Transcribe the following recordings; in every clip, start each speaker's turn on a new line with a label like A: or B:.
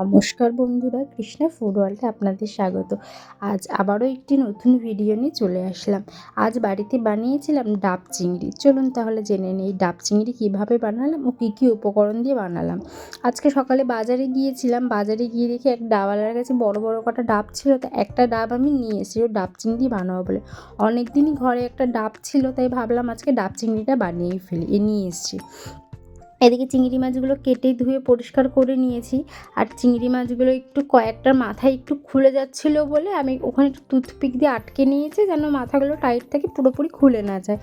A: নমস্কার বন্ধুরা, কৃষ্ণা ফুড ওয়ার্ল্ডে আপনাদের স্বাগত। আজ আবারও একটি নতুন ভিডিও নিয়ে চলে আসলাম। আজ বাড়িতে বানিয়েছিলাম ডাব চিংড়ি। চলুন তাহলে জেনে নিই ডাব চিংড়ি কীভাবে বানালাম ও কী কী উপকরণ দিয়ে বানালাম। আজকে সকালে বাজারে গিয়েছিলাম। বাজারে গিয়ে দেখি এক ডাবালার কাছে বড় বড় কটা ডাব ছিল। তা একটা ডাব আমি নিয়ে এসেছি, ও ডাব চিংড়ি বানাবো বলে। অনেক দিনই ঘরে একটা ডাব ছিল, তাই ভাবলাম আজকে ডাব চিংড়িটা বানিয়েই ফেলি। এ নিয়ে এসেছি। এদিকে চিংড়ি মাছগুলো কেটে ধুয়ে পরিষ্কার করে নিয়েছি। আর চিংড়ি মাছগুলো একটু কয়েকটার মাথায় একটু খুলে যাচ্ছিল বলে আমি ওখানে একটু টুথপিক দিয়ে আটকে নিয়েছি যেন মাথাগুলো টাইট থাকে, পুরোপুরি খুলে না যায়।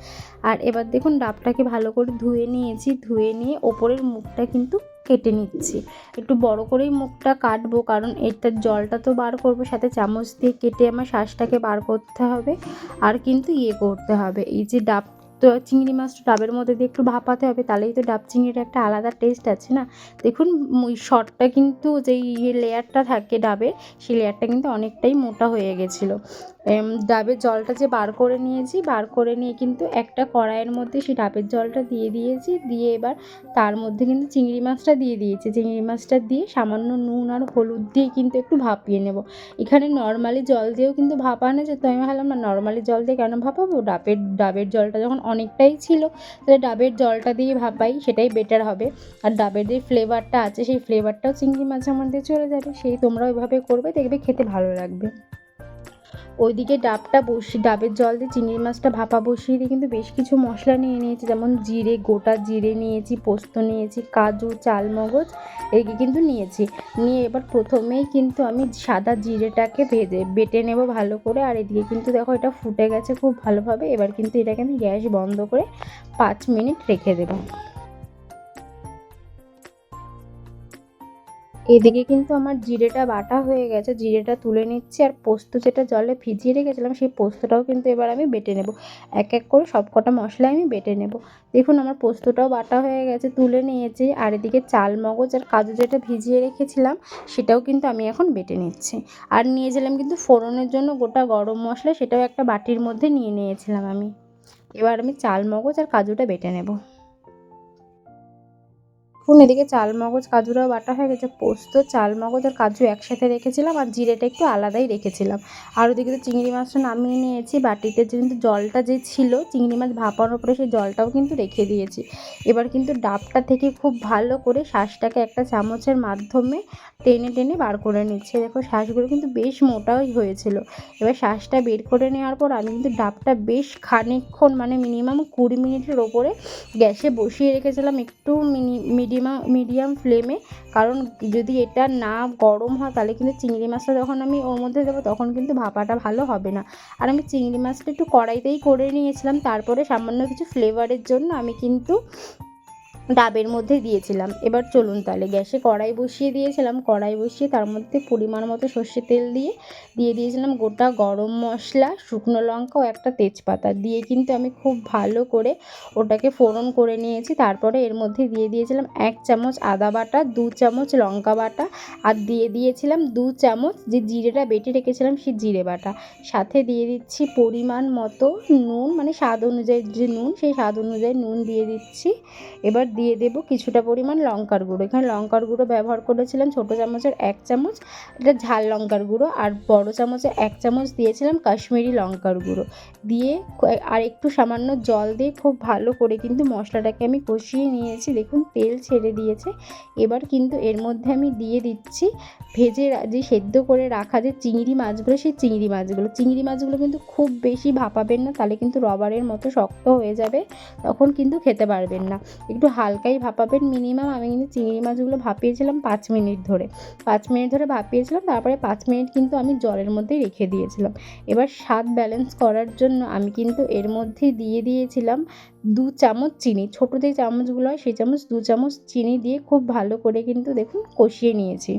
A: আর এবার দেখুন ডাবটাকে ভালো করে ধুয়ে নিয়েছি, ধুয়ে নিয়ে ওপরের মুখটা কিন্তু কেটে নিচ্ছি। একটু বড় করেই মুখটা কাটবো কারণ এটার জলটা তো বার করব, সাথে চামচ দিয়ে কেটে আমার শ্বাসটাকে বার করতে হবে আর কিন্তু ইয়ে করতে হবে। এই যে ডাব তো চিংড়ি মাছটা ডাবের মধ্যে দিয়ে একটু ভাপাতে হবে, তাহলেই তো ডাব চিংড়ির একটা আলাদা টেস্ট আছে না? দেখুন, ওই শটটা কিন্তু যেই ইয়ে লেয়ারটা থাকে ডাবের সেই লেয়ারটা কিন্তু অনেকটাই মোটা হয়ে গেছিল। ডাবের জলটা যে বার করে নিয়েছি, বার করে নিয়ে কিন্তু একটা কড়াইয়ের মধ্যে সেই ডাবের জলটা দিয়ে দিয়েছি, দিয়ে এবার তার মধ্যে কিন্তু চিংড়ি মাছটা দিয়ে দিয়েছি। চিংড়ি মাছটা দিয়ে সামান্য নুন আর হলুদ দিয়ে কিন্তু একটু ভাপিয়ে নেব। এখানে নর্মালি জল দিয়েও কিন্তু ভাপানো যেত আমি ভাবলাম না নর্মালি জল দিয়ে কেন ভাপাবো? ডাবের ডাবের জলটা যখন অনেকটাই ছিল। তাহলে ডাবের জলটা দিয়ে ভাপাই, সেটাই বেটার হবে। আর ডাবের যে ফ্লেভারটা আছে, সেই ফ্লেভারটাও চিংড়ি মাছের মধ্যে চলে যাবে। সেই তোমরাও ওইভাবে করবে, দেখবে খেতে ভালো লাগবে। ওইদিকে ডাবটা বসিয়ে, ডাবের জল দিয়ে চিংড়ি মাছটা ভাপা বসিয়ে দিয়ে কিন্তু বেশ কিছু মশলা নিয়ে নিয়েছি। যেমন জিরে, গোটা জিরে নিয়েছি, পোস্ত নিয়েছি, কাজু, চালমগজ, এগুলো কিন্তু নিয়েছি। নিয়ে এবার প্রথমেই কিন্তু আমি সাদা জিরেটাকে ভেজে, বেটে নেব ভালো করে। আর এদিকে কিন্তু দেখো এটা ফুটে গেছে খুব ভালোভাবে। এবার কিন্তু এটাকে আমি গ্যাস বন্ধ করে পাঁচ মিনিট রেখে দেবো। এদিকে কিন্তু আমার জিরেটা বাটা হয়ে গেছে, জিরেটা তুলে নিচ্ছি আর পোস্ত যেটা জলে ভিজিয়ে রেখেছিলাম সেই পোস্তটাও কিন্তু এবার আমি বেটে নেব। এক এক করে সব কটা মশলা আমি বেটে নেব। দেখুন আমার পোস্তটাও বাটা হয়ে গেছে, তুলে নিয়েছি আর এদিকে চাল, মগজ আর কাজু যেটা ভিজিয়ে রেখেছিলাম সেটাও কিন্তু আমি এখন বেটে নিচ্ছি। আর নিয়েছিলাম কিন্তু ফোড়নের জন্য গোটা গরম মশলা, সেটাও একটা বাটির মধ্যে নিয়ে নিয়েছিলাম আমি। এবার আমি চাল, মগজ আর কাজুটা বেটে নেব। দেখুন এদিকে চাল, মগজ, কাজুরাও বাটা হয়ে গেছে, পোস্ত, চাল, মগজ আর কাজু একসাথে রেখেছিলাম আর জিরেটা একটু আলাদাই রেখেছিলাম। আর ওদিকে তো চিংড়ি মাছটা নামিয়ে নিয়েছি, বাটিতে কিন্তু জলটা যে ছিল, চিংড়ি মাছ ভাপানোর পরে সেই জলটাও কিন্তু রেখে দিয়েছি। এবার কিন্তু ডাবটা থেকে খুব ভালো করে শ্বাসটাকে একটা চামচের মাধ্যমে টেনে টেনে বার করে নিচ্ছে। দেখো শ্বাসগুলো কিন্তু বেশ মোটাই হয়েছিল। এবার শ্বাসটা বের করে নেওয়ার পর আমি কিন্তু ডাবটা বেশ খানিকক্ষণ মানে মিনিমাম কুড়ি মিনিটের ওপরে গ্যাসে বসিয়ে রেখেছিলাম, একটু মিনি, মিডিয়াম মিডিয়াম মিডিয়াম ফ্লেমে কারণ যদি এটা না গরম হয়, তাহলে কিন্তু চিংড়ি মাছটা যখন আমি ওর মধ্যে দেবো, তখন কিন্তু ভাপাটা ভালো হবে না। আর আমি চিংড়ি মাছটা একটু কড়াইতেই করে নিয়েছিলাম। তারপরে সামান্য কিছু ফ্লেভারের জন্য আমি কিন্তু ডাবের মধ্যে দিয়েছিলাম। এবার চলুন তাহলে, গ্যাসে কড়াই বসিয়ে দিয়েছিলাম। কড়াই বসিয়ে তার মধ্যে পরিমাণ মতো সর্ষে তেল দিয়ে দিয়ে দিয়েছিলাম গোটা গরম মশলা, শুকনো লঙ্কা ও একটা তেজপাতা। দিয়ে কিন্তু আমি খুব ভালো করে ওটাকে ফোড়ন করে নিয়েছি। তারপরে এর মধ্যে দিয়ে দিয়েছিলাম এক চামচ আদা বাটা, দু চামচ লঙ্কা বাটা আর দিয়ে দিয়েছিলাম দু চামচ যে জিরেটা বেটে রেখেছিলাম সেই জিরে বাটা। সাথে দিয়ে দিচ্ছি পরিমাণ মতো নুন মানে স্বাদ অনুযায়ী যে নুন, সেই স্বাদ অনুযায়ী নুন দিয়ে দিচ্ছি। এবার দিয়ে দেব কিছুটা পরিমাণ লঙ্কার গুঁড়ো। এখানে লঙ্কার গুঁড়ো ব্যবহার করেছিলাম ছোটো চামচের এক চামচ, এটা ঝাল লঙ্কার গুঁড়ো, আর বড় চামচের এক চামচ দিয়েছিলাম কাশ্মীরি লঙ্কার গুঁড়ো। দিয়ে আর একটু সামান্য জল দিয়ে খুব ভালো করে কিন্তু মশলাটাকে আমি কষিয়ে নিয়েছি। দেখুন, তেল ছেড়ে দিয়েছে। এবার কিন্তু এর মধ্যে আমি দিয়ে দিচ্ছি ভেজে যে সেদ্ধ করে রাখা যে চিংড়ি মাছগুলো, সেই চিংড়ি মাছগুলো। চিংড়ি মাছগুলো কিন্তু খুব বেশি ভাপাবেন না, তাহলে কিন্তু রবারের মতো শক্ত হয়ে যাবে, তখন কিন্তু খেতে পারবেন না। একটু হালকাই ভাপাবেন মিনিমাম। আমি কিন্তু চিংড়ি মাছগুলো ভাপিয়েছিলাম পাঁচ মিনিট ধরে। পাঁচ মিনিট ধরে ভাপিয়েছিলাম, তারপরে পাঁচ মিনিট কিন্তু আমি জলের মধ্যে রেখে দিয়েছিলাম। এবার স্বাদ ব্যালেন্স করার জন্য আমি কিন্তু এর মধ্যে দিয়ে দিয়েছিলাম দু চামচ চিনি। ছোটো যে চামচগুলো হয়, সেই চামচ দু চামচ চিনি দিয়ে খুব ভালো করে কিন্তু দেখুন কষিয়ে নিয়েছি।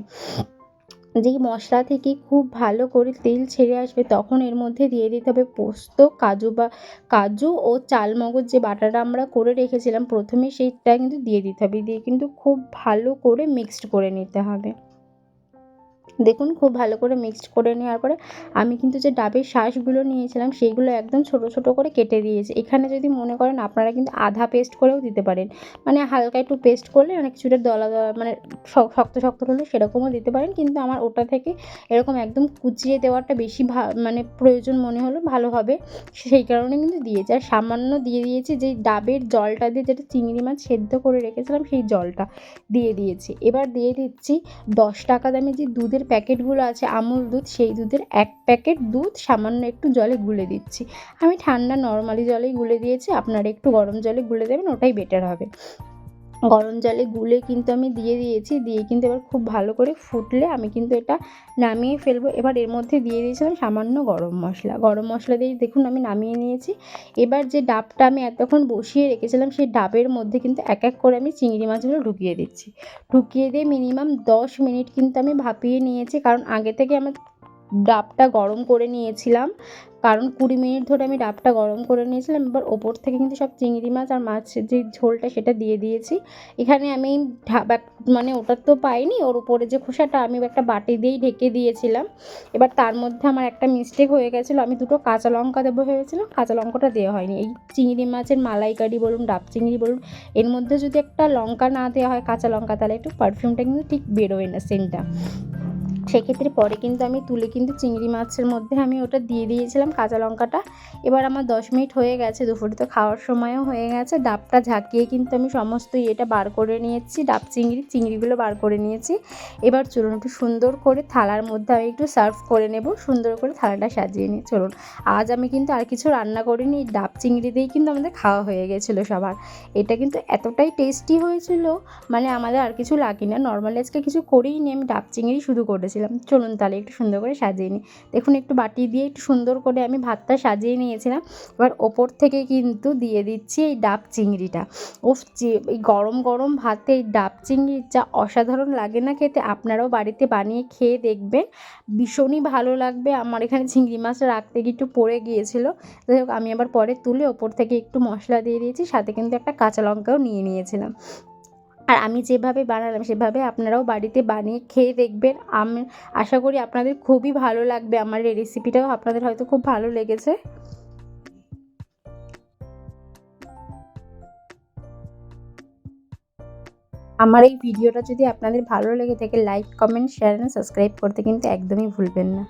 A: যেই মশলা থেকে খুব ভালো করে তেল ছেড়ে আসবে তখন এর মধ্যে দিয়ে দিতে হবে পোস্ত, কাজু বা কাজু ও চাল মগজ যে বাটাটা আমরা করে রেখেছিলাম প্রথমে সেইটা কিন্তু দিয়ে দিতে হবে। দিয়ে কিন্তু খুব ভালো করে মিক্সড করে নিতে হবে। দেখুন, খুব ভালো করে মিক্সড করে নেওয়ার পরে আমি কিন্তু যে ডাবের শাঁসগুলো নিয়েছিলাম, সেইগুলো একদম ছোট ছোট করে কেটে দিয়েছি। এখানে যদি মনে করেন আপনারা কিন্তু আধা পেস্ট করেও দিতে পারেন। মানে হালকা একটু পেস্ট করলে অনেক কিছুটা দলা দলা মানে শক্ত শক্ত হলে সেরকমও দিতে পারেন। কিন্তু আমার ওটা থেকে এরকম একদম কুচিয়ে দেওয়াটা বেশি মানে প্রয়োজন মনে হলো, ভালো হবে। সেই কারণে কিন্তু দিয়েছি। আর সামান্য দিয়ে দিয়েছি যে ডাবের জলটা দিয়ে যেটা চিংড়ি মাছ সেদ্ধ করে রেখেছিলাম, সেই জলটা দিয়ে দিয়েছি। এবার দিয়ে দিচ্ছি দশ টাকা দামে যে দুধের প্যাকেটগুলো আছে, আমুল দুধ, সেই দুধের এক প্যাকেট দুধ, সামান্য একটু জলে গুলে দিচ্ছি। আমি ঠান্ডা নর্মালি জলেই গুলে দিয়েছি, আপনারা একটু গরম জলে গুলে দেবেন, ওটাই বেটার হবে। গরম জলে গুলে কিন্তু আমি দিয়ে দিয়েছি। দিয়ে কিন্তু এবার খুব ভালো করে ফুটলে আমি কিন্তু এটা নামিয়ে ফেলব। এবার এর মধ্যে দিয়ে দিয়েছিলাম সামান্য গরম মশলা। গরম মশলা দিয়ে দেখুন আমি নামিয়ে নিয়েছি। এবার যে ডাবটা আমি এতক্ষণ বসিয়ে রেখেছিলাম, সেই ডাবের মধ্যে কিন্তু এক এক করে আমি চিংড়ি মাছগুলো ঢুকিয়ে দিচ্ছি। ঢুকিয়ে দিয়ে মিনিমাম দশ মিনিট কিন্তু আমি ভাপিয়ে নিয়েছি। কারণ আগে থেকে আমার ডাবটা গরম করে নিয়েছিলাম। কারণ কুড়ি মিনিট ধরে আমি ডাবটা গরম করে নিয়েছিলাম। এবার ওপর থেকে কিন্তু সব চিংড়ি মাছ আর মাছের যে ঝোলটা সেটা দিয়ে দিয়েছি। এখানে আমি মানে ওটা তো পাইনি। ওর উপরে যে খোসাটা আমি একটা বাটি দিয়েই ঢেকে দিয়েছিলাম। এবার তার মধ্যে আমার একটা মিস্টেক হয়ে গেছিল। আমি দুটো কাঁচা লঙ্কা দেবো ভেবেছিলাম। কাঁচা লঙ্কাটা দেওয়া হয়নি। এই চিংড়ি মাছের মালাইকারি বলুন, ডাব চিংড়ি বলুন, এর মধ্যে যদি একটা লঙ্কা না দেওয়া হয়, কাঁচা লঙ্কা, তাহলে একটু পারফিউমটা কিন্তু ঠিক বেরোয় না সেন্টটা সেক্ষেত্রে পরে কিন্তু আমি তুলে কিন্তু চিংড়ি মাছের মধ্যে আমি ওটা দিয়ে দিয়েছিলাম কাঁচা লঙ্কাটা। এবার আমার দশ মিনিট হয়ে গেছে, দুপুরে তো খাওয়ার সময়ও হয়ে গেছে। ডাবটা ঝাঁকিয়ে কিন্তু আমি সমস্ত ইয়েটা বার করে নিয়েছি, ডাব চিংড়ি, চিংড়িগুলো বার করে নিয়েছি। এবার চলুন একটু সুন্দর করে থালার মধ্যে আমি একটু সার্ভ করে নেব, সুন্দর করে থালাটা সাজিয়ে নিই। চলুন, আজ আমি কিন্তু আর কিছু রান্না করিনি ডাব চিংড়ি দিয়েই কিন্তু আমাদের খাওয়া হয়ে গেছিল সবার। এটা কিন্তু এতটাই টেস্টি হয়েছিল মানে আমাদের আর কিছু লাগে না নর্মালি আজকে কিছু করেই নি আমি ডাব চিংড়ি শুধু করেছিলাম। চলুন তাহলে একটু সুন্দর করে সাজিয়ে নিই। দেখুন, একটু বাটি দিয়ে একটু সুন্দর করে আমি ভাতটা সাজিয়ে নিয়েছিলাম। এবার ওপর থেকে কিন্তু দিয়ে দিচ্ছি এই ডাব চিংড়িটা। যে এই গরম গরম ভাতে এই ডাব চিংড়ির যা অসাধারণ লাগে না খেতে, আপনারাও বাড়িতে বানিয়ে খেয়ে দেখবেন। ভীষণই ভালো লাগবে। আমার এখানে চিংড়ি মাছটা রাখতে গিয়ে একটু পড়ে গিয়েছিল। যাই হোক, আমি আবার পরে তুলে ওপর থেকে একটু মশলা দিয়ে দিয়েছি। সাথে কিন্তু একটা কাঁচা লঙ্কাও নিয়ে নিয়েছিলাম। আর আমি যেভাবে বানালাম, সেভাবে আপনারাও বাড়িতে বানিয়ে খেয়ে দেখবেন। আমি, আশা করি আপনাদের খুবই ভালো লাগবে আমার এই রেসিপিটাও আপনাদের হয়তো খুব ভালো লেগেছে। আমার এই ভিডিওটা যদি আপনাদের ভালো লেগে থাকে like comment share and subscribe করতে কিন্তু একদমই ভুলবেন না।